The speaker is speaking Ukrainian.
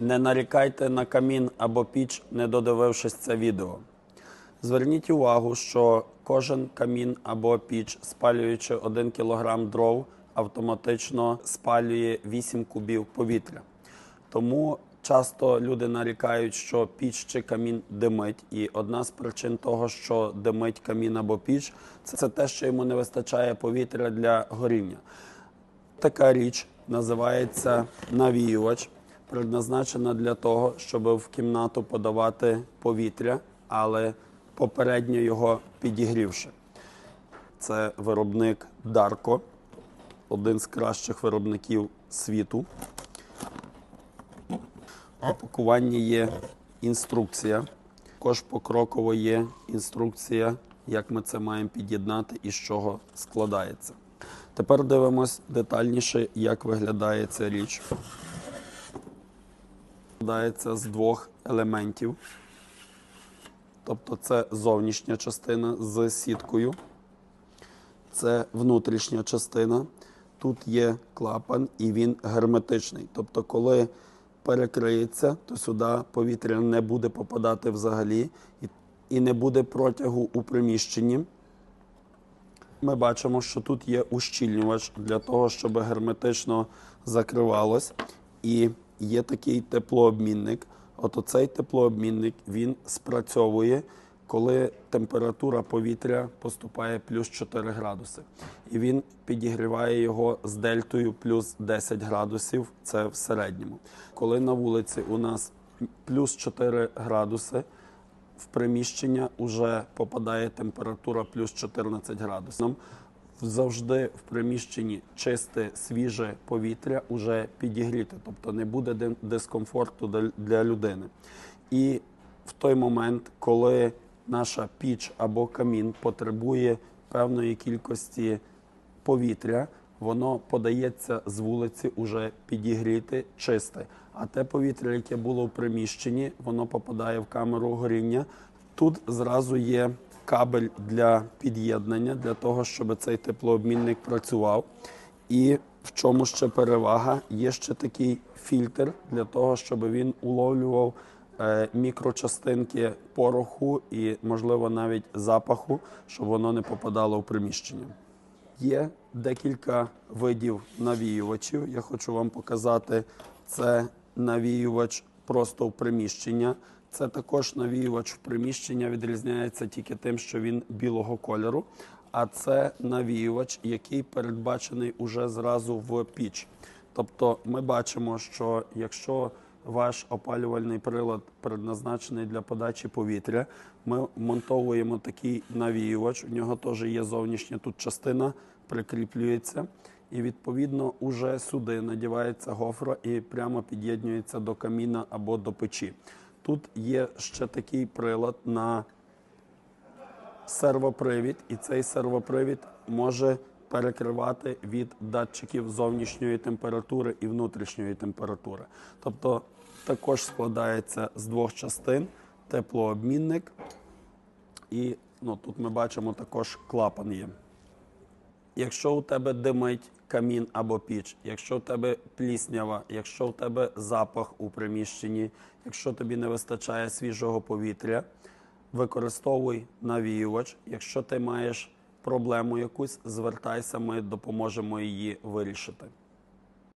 Не нарікайте на камін або піч, не додивившись це відео. Зверніть увагу, що кожен камін або піч, спалюючи 1 кг дров, автоматично спалює 8 кубів повітря. Тому часто люди нарікають, що піч чи камін димить. І одна з причин того, що димить камін або піч, це, те, що йому не вистачає повітря для горіння. Така річ називається навіювач, предназначена для того, щоб в кімнату подавати повітря, але попередньо його підігрівши. Це виробник Дарко, один з кращих виробників світу. В опакуванні є інструкція. Також покроково є інструкція, як ми це маємо під'єднати і з чого складається. Тепер дивимось детальніше, як виглядає ця річ. Складається з двох елементів. Тобто це зовнішня частина з сіткою, це внутрішня частина. Тут є клапан і він герметичний. Тобто, коли перекриється, то сюди повітря не буде попадати взагалі і, не буде протягу у приміщенні. Ми бачимо, що тут є ущільнювач для того, щоб герметично закривалось. І є такий теплообмінник. От оцей теплообмінник він спрацьовує, коли температура повітря поступає плюс 4 градуси. І він підігріває його з дельтою плюс 10 градусів. Це в середньому. Коли на вулиці у нас плюс 4 градуси, в приміщення вже попадає температура плюс 14 градусів. Завжди в приміщенні чисте, свіже повітря уже підігріте, тобто не буде дискомфорту для людини. І в той момент, коли наша піч або камін потребує певної кількості повітря, воно подається з вулиці уже підігріти чисте. А те повітря, яке було в приміщенні, воно попадає в камеру горіння. Тут зразу є кабель для під'єднання, для того, щоб цей теплообмінник працював. І в чому ще перевага? Є ще такий фільтр для того, щоб він уловлював е, мікрочастинки пороху і, можливо, навіть запаху, щоб воно не попадало в приміщення. Є декілька видів навіювачів. Я хочу вам показати. Це навіювач просто в приміщення. Це також навіювач в приміщення, відрізняється тільки тим, що він білого кольору. А це навіювач, який передбачений уже зразу в піч. Тобто ми бачимо, що якщо ваш опалювальний прилад предназначений для подачі повітря, ми монтовуємо такий навіювач. У нього теж є зовнішня тут частина, прикріплюється. І відповідно уже сюди надівається гофра і прямо під'єднується до каміна або до печі. Тут є ще такий прилад на сервопривід, і цей сервопривід може перекривати від датчиків зовнішньої температури і внутрішньої температури. Тобто також складається з двох частин теплообмінник, і ну, тут ми бачимо також клапан є. Якщо у тебе димить камін або піч, якщо у тебе пліснява, якщо у тебе запах у приміщенні, якщо тобі не вистачає свіжого повітря, використовуй навіювач. Якщо ти маєш проблему якусь, звертайся, ми допоможемо її вирішити.